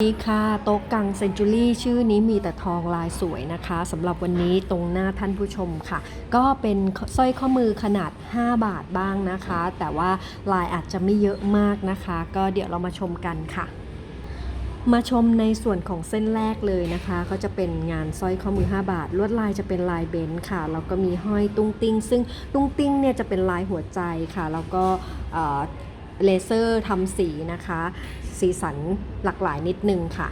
นี่ค่ะโต๊ะกังเซนจูรี่ชื่อนี้มีแต่ทองลายสวยนะคะสำหรับวันนี้ตรงหน้าท่านผู้ชมค่ะ ก็เป็นสร้อยข้อมือขนาด 5 บาทบ้างนะคะ แต่ว่าลายอาจจะไม่เยอะมากนะคะ ก็เดี๋ยวเรามาชมกันค่ะ มาชมในส่วนของเส้นแรกเลยนะคะก็จะเป็นงานสร้อยข้อมือ 5 บาท ลวดลายจะเป็นลายเบนซ์ค่ะแล้วก็มีห้อยตุ้งติ้ง ซึ่งตุ้งติ้งเนี่ยจะเป็นลายหัวใจค่ะ แล้วก็เลเซอร์ทำสีนะคะ สีสันหลากหลายนิดนึงค่ะ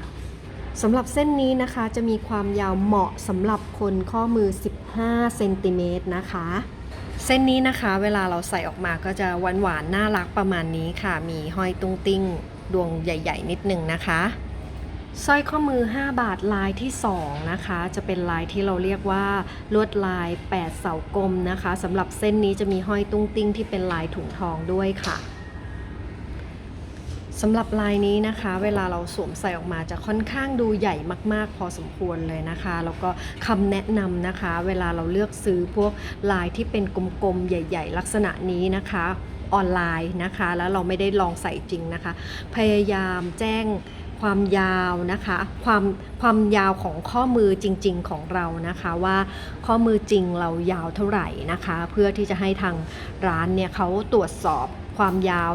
สำหรับเส้นนี้นะคะจะมีความยาวเหมาะสำหรับคนข้อมือ 15 เซนติเมตรนะคะ เส้นนี้นะคะเวลาเราใส่ออกมาก็จะหวานหวานน่ารักประมาณนี้ค่ะ มีห้อยตุ้งติ้งดวงใหญ่ ๆ นิดนึงนะคะสร้อยข้อมือ 5 บาทลายที่ 2 นะคะ จะเป็นลายที่เราเรียกว่าลวดลาย 8 เสากลมนะคะสำหรับเส้นนี้จะมีห้อยตุ้งติ้งที่เป็นลายถุงทองด้วยค่ะ สำหรับลายนี้นะคะ เวลาเราสวมใส่ออกมาจะค่อนข้างดูใหญ่มาก ๆ พอสมควรเลยนะคะ แล้วก็คำแนะนำนะคะ เวลาเราเลือกซื้อพวกลายที่เป็นกลมๆ ใหญ่ ๆ ลักษณะนี้นะคะออนไลน์นะคะ แล้วเราไม่ได้ลองใส่จริงนะคะ พยายามแจ้งความยาวนะคะ ความความยาวของข้อมือจริง ๆของเรานะคะว่าข้อมือจริงเรายาวเท่าไหร่นะคะ เพื่อที่จะให้ทางร้านเนี่ยเขาตรวจสอบความยาว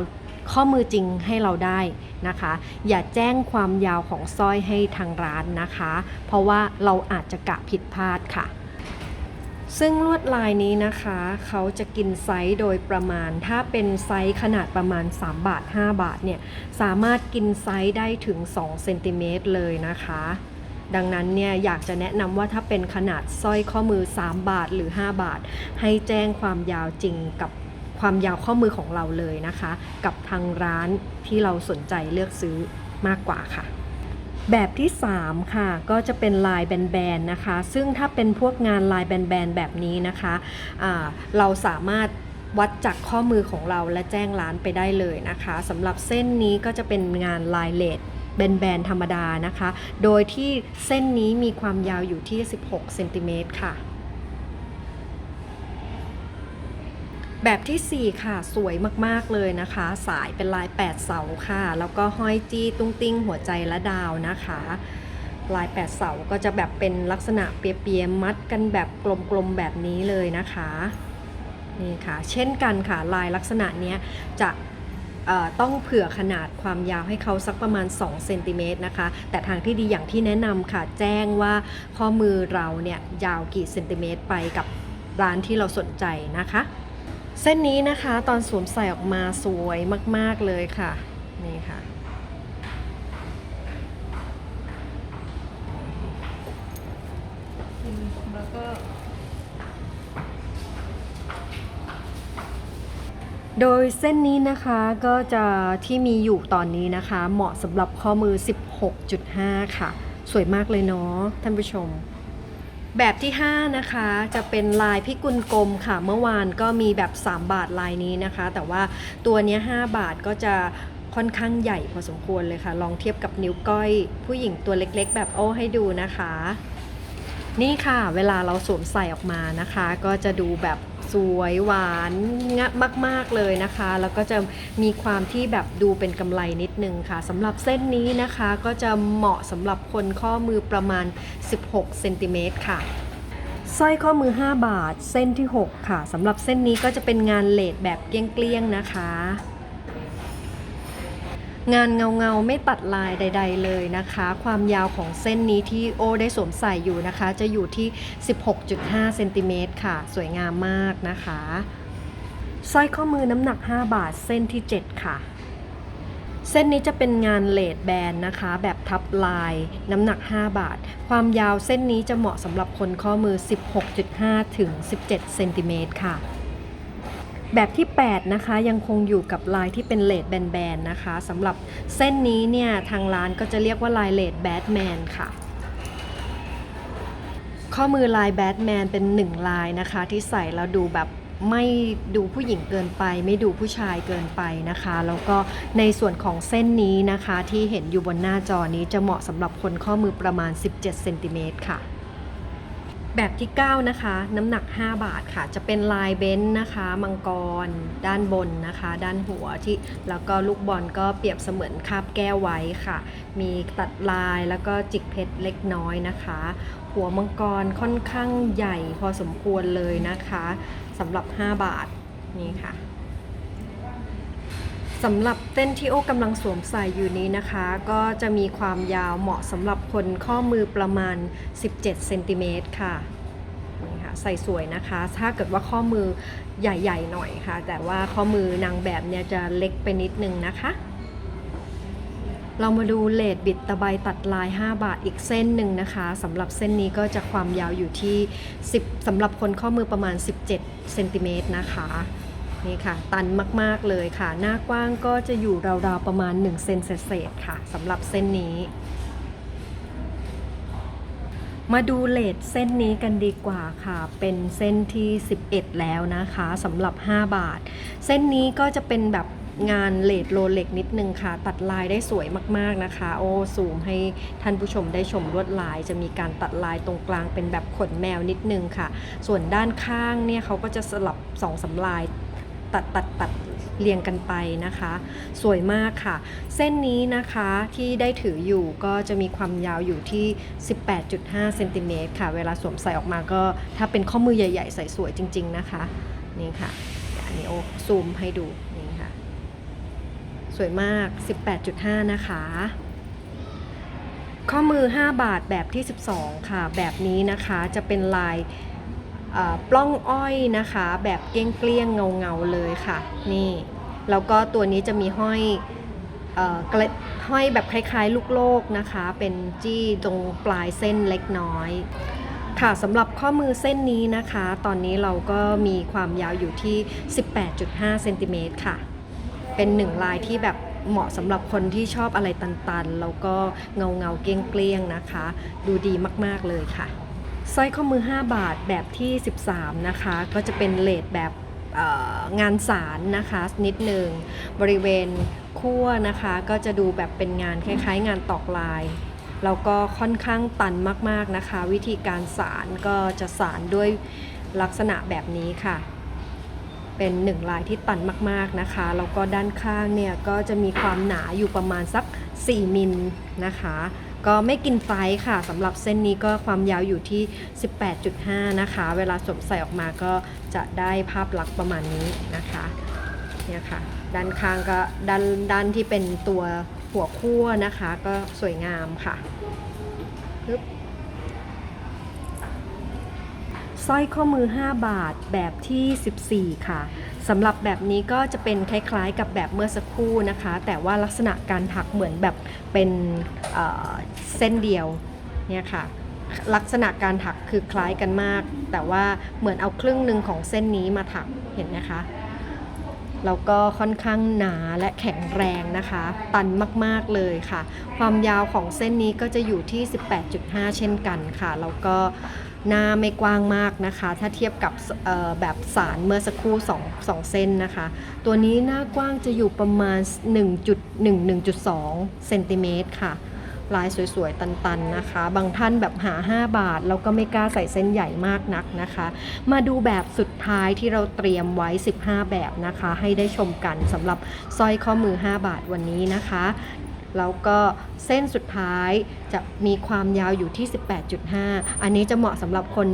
ข้อมือจริงให้เราได้นะคะ อย่าแจ้งความยาวของสร้อยให้ทางร้านนะคะ เพราะว่าเราอาจจะกะผิดพลาดค่ะ ซึ่งลวดลายนี้นะคะ เขาจะกินไซส์โดยประมาณ ถ้าเป็นไซส์ขนาดประมาณ 3 บาท 5 บาทเนี่ย สามารถกินไซส์ได้ถึง2เซนติเมตรเลยนะคะดังนั้นเนี่ยอยากจะแนะนำว่าถ้าเป็นขนาดสร้อยข้อมือ 3 บาทหรือ 5 บาท ให้แจ้งความยาวจริงกับ ความยาวข้อมือของเราเลยนะคะ กับทางร้านที่เราสนใจเลือกซื้อมากกว่าค่ะ แบบที่ 3 ค่ะ ก็จะเป็นลายแบนๆนะคะ ซึ่งถ้าเป็นพวกงานลายแบนๆแบบนี้นะคะอ่าเราสามารถวัดจากข้อมือของเราและแจ้งร้านไปได้เลยนะคะสำหรับเส้นนี้ก็จะเป็นงานลายเลดแบนๆธรรมดานะคะ โดยที่เส้นนี้มีความยาวอยู่ที่ 16 เซนติเมตรค่ะ แบบทีสี่ 4 ค่ะ สวยมากๆเลยนะคะ สายเป็นลาย 8 เสาค่ะ แล้วก็ห้อยจี้ตุ้งติ้งหัวใจและดาวนะคะ ลาย 8 เสาก็จะแบบเป็นลักษณะเปียๆมัดกันแบบกลมๆแบบนี้เลยนะคะนี่ค่ะ เช่นกันค่ะ ลายลักษณะเนี้ยจะต้องเผื่อขนาดความยาวให้เขาสักประมาณ2เซนติเมตรนะคะ แต่ทางที่ดีอย่างที่แนะนำค่ะ แจ้งว่าข้อมือเราเนี่ยยาวกี่เซนติเมตรไปกับร้านที่เราสนใจนะคะ เส้นนี้นะคะตอนสวมใส่ออกมาสวยมาก ๆ เลยค่ะ นี่ค่ะ แล้วก็โดยเส้นนี้นะคะก็จะที่มีอยู่ตอนนี้นะคะ เหมาะสำหรับข้อมือ 16.5 ค่ะ สวยมากเลยเนาะท่านผู้ชม แบบที่ 5 นะคะจะเป็นลายพิกุลกลมค่ะ เมื่อวานก็มีแบบ 3 บาทลายนี้นะคะ แต่ว่าตัวนี้ 5 บาทก็จะค่อนข้างใหญ่พอสมควรเลยค่ะ ลองเทียบกับนิ้วก้อย ผู้หญิงตัวเล็กๆ แบบโอ้ให้ดูนะคะ นี่ค่ะ เวลาเราสวมใส่ออกมานะคะ ก็จะดูแบบ สวยหวานงะมาก ๆเลยนะคะ แล้วก็จะมีความที่แบบดูเป็นกำไรนิดนึงค่ะสำหรับเส้นนี้นะคะก็จะเหมาะสำหรับคนข้อมือประมาณ 16เซนติเมตรค่ะสร้อยข้อมือ 5 บาท เส้นที่ 6 ค่ะสำหรับเส้นนี้ก็จะเป็นงานเลดแบบเกลี้ยงๆนะคะ งานเงาเงาไม่ตัดลายใด ๆ เลยนะคะ ความยาวของเส้นนี้ที่โอได้สวมใส่อยู่นะคะ จะอยู่ที่ 16.5เซนติเมตรค่ะ สวยงามมากนะคะสร้อยข้อมือน้ำหนัก 5 บาทเส้นที่ 7 ค่ะ เส้นนี้จะเป็นงานเลดแบนนะคะ แบบทับลายน้ำหนัก 5 บาท ความยาวเส้นนี้จะเหมาะสำหรับคนข้อมือ 16.5 ถึง 17 เซนติเมตรค่ะ แบบที่ 8 นะคะ ยังคงอยู่กับลายที่เป็นเลดแบนๆนะคะสำหรับเส้นนี้เนี่ย ทางร้านก็จะเรียกว่าลายเลดแบทแมนค่ะ ข้อมือลายแบทแมนเป็นหนึ่งลายนะคะ ที่ใส่แล้วดูแบบไม่ดูผู้หญิงเกินไป ไม่ดูผู้ชายเกินไปนะคะ แล้วก็ในส่วนของเส้นนี้นะคะ ที่เห็นอยู่บนหน้าจอนี้จะเหมาะสำหรับคนข้อมือประมาณ 17เซนติเมตรค่ะ แบบที่ 9 นะคะ น้ำหนัก 5 บาทค่ะ จะเป็นลายเบนซ์นะคะ มังกร ด้านบนนะคะ ด้านหัวที่แล้วก็ลูกบอลก็เปรียบเสมือนคาบแก้วไว้ค่ะ มีตัดลายแล้วก็จิกเพชรเล็กน้อยนะคะ หัวมังกรค่อนข้างใหญ่พอสมควรเลยนะคะสำหรับ 5 บาทนี่ค่ะ สำหรับเต้นที่โอ้กำลังสวมใส่อยู่นี้นะคะ ก็จะมีความยาวเหมาะสำหรับคนข้อมือประมาณ 17เซนติเมตรค่ะนี่ค่ะ ใส่สวยนะคะ ถ้าเกิดว่าข้อมือใหญ่ๆหน่อยค่ะ แต่ว่าข้อมือนางแบบเนี่ยจะเล็กไปนิดนึงนะคะ เรามาดูเลดบิดตะไบตัดลาย 5 บาทอีกเส้นหนึ่งนะคะสำหรับเส้นนี้ก็จะความยาวอยู่ที่ 10สำหรับคนข้อมือประมาณ 17เซนติเมตรนะคะ นี่ค่ะ ตันมากๆเลยค่ะ หน้ากว้างก็จะอยู่ราวๆประมาณ1เซนเศษค่ะสำหรับเส้นนี้ มาดูเลทเส้นนี้กันดีกว่าค่ะ เป็นเส้นที่ 11 แล้วนะคะสำหรับ 5 บาท เส้นนี้ก็จะเป็นแบบงานเลดโรเล็กนิดนึงค่ะ ตัดลายได้สวยมากๆนะคะ โอ้ซูมให้ท่านผู้ชมได้ชมลวดลาย จะมีการตัดลายตรงกลางเป็นแบบขนแมวนิดนึงค่ะ ส่วนด้านข้างเนี่ยเขาก็จะสลับสองสำลาย ตัดตัดตัดเรียงกันไปนะคะ สวยมากค่ะ เส้นนี้นะคะที่ได้ถืออยู่ก็จะมีความยาวอยู่ที่ 18.5เซนติเมตรค่ะ เวลาสวมใส่ออกมาก็ถ้าเป็นข้อมือใหญ่ ๆ ใส่สวยจริง ๆ นะคะ นี่ค่ะอันนี้โอ้ซูมให้ดูนี่ค่ะ สวยมาก 18.5 นะคะข้อมือ 5 บาทแบบที่ 12 ค่ะ แบบนี้นะคะจะเป็นลาย ปล้องอ้อยนะคะ แบบเกลี้ยงๆเงาเลยค่ะ นี่แล้วก็ตัวนี้จะมีห้อยห้อยแบบคล้ายๆ ลูกโลกนะคะ เป็นจี้ตรงปลายเส้นเล็กน้อย ค่ะสำหรับข้อมือเส้นนี้นะคะ ตอนนี้เราก็มีความยาวอยู่ที่ 18.5เซนติเมตรค่ะ เป็นหนึ่งลายที่แบบเหมาะสำหรับคนที่ชอบอะไรตันๆ แล้วก็เงาเงาเกลี้ยงๆนะคะ ดูดีมากๆเลยค่ะ สร้อยข้อมือ 5 บาทแบบที่ 13 นะคะ ก็จะเป็นเลทแบบงานสารนะคะนิดหนึ่งบริเวณขั้วนะคะ ก็จะดูแบบเป็นงานคล้ายๆ งานตอกลายแล้วก็ค่อนข้างตันมากๆนะคะ วิธีการสารก็จะสารด้วยลักษณะแบบนี้ค่ะ เป็นหนึ่งลายที่ตันมากๆนะคะแล้วก็ด้านข้างเนี่ยก็จะมีความหนาอยู่ประมาณสัก 4 มิลนะคะ ก็ไม่กินไฟค่ะสำหรับเส้นนี้ก็ความยาวอยู่ที่ 18.5 นะคะ เวลาสวมใส่ออกมาก็จะได้ภาพลักษณ์ประมาณนี้นะคะเนี่ยค่ะด้านข้างก็ด้านด้านที่เป็นตัวหัวคั่วนะคะ ก็สวยงามค่ะปึ๊บ สร้อยข้อมือ 5 บาทแบบที่ 14 ค่ะสำหรับแบบนี้ก็จะเป็นคล้ายๆกับแบบเมื่อสักครู่นะคะ แต่ว่าลักษณะการถักเหมือนแบบเป็นเเส้นเดียวเนี่ยค่ะลักษณะการถักคือคล้ายกันมาก แต่ว่าเหมือนเอาครึ่งหนึ่งของเส้นนี้มาถักเห็นไหมคะแล้วก็ค่อนข้างหนาและแข็งแรงนะคะ ตันมากๆเลยค่ะ ความยาวของเส้นนี้ก็จะอยู่ที่ 18.5 เช่นกันค่ะ แล้วก็ หน้าไม่กว้างมากนะคะ ถ้าเทียบกับแบบสารเมื่อสักครู่2 2เส้นนะคะ ตัวนี้หน้ากว้างจะอยู่ประมาณ 1.1-1.2เซนติเมตรค่ะ ลายสวยๆ ตันๆนะคะ บางท่านแบบหา 5 บาท แล้วก็ไม่กล้าใส่เส้นใหญ่มากนักนะคะ มาดูแบบสุดท้ายที่เราเตรียมไว้ 15 แบบนะคะ ให้ได้ชมกันสำหรับสร้อยข้อมือ 5 บาทวันนี้นะคะ แล้วก็เส้นสุดท้ายจะมีความยาวอยู่ที่ 18.5 อันนี้จะเหมาะสำหรับคน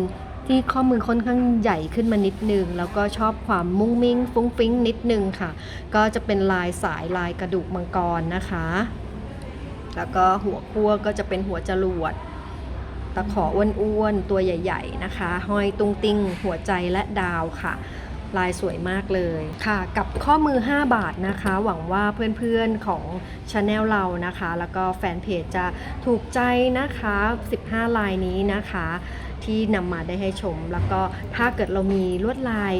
ที่ข้อมือค่อนข้างใหญ่ขึ้นมานิดนึง แล้วก็ชอบความมุ้งมิ้ง ฟุ้งฟิ้งนิดนึงค่ะ ก็จะเป็นลายสายลายกระดูกมังกรนะคะ แล้วก็หัวคั่วก็จะเป็นหัวจรวดตะขออ้วนๆ ตัวใหญ่ ๆ นะคะ ห้อยตุงติงหัวใจและดาวค่ะ ลายสวยมากเลยค่ะ กับข้อมือ 5 บาทนะคะ หวังว่าเพื่อนๆของชาแนลเรานะคะ แล้วก็แฟนเพจจะถูกใจนะคะ 15 ลายนี้นะคะ ที่นำมาได้ให้ชม แล้วก็ถ้าเกิดเรามีลวดลาย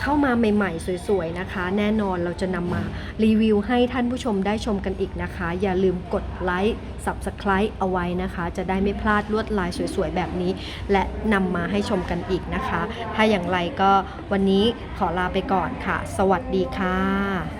เข้ามาใหม่ๆ สวยๆนะคะ แน่นอนเราจะนำมารีวิวให้ท่านผู้ชมได้ชมกันอีกนะคะ อย่าลืมกดไลค์ Subscribe เอาไว้นะคะ จะได้ไม่พลาดลวดลายสวยๆ แบบนี้ และนำมาให้ชมกันอีกนะคะ ถ้าอย่างไรก็วันนี้ขอลาไปก่อนค่ะ สวัสดีค่ะ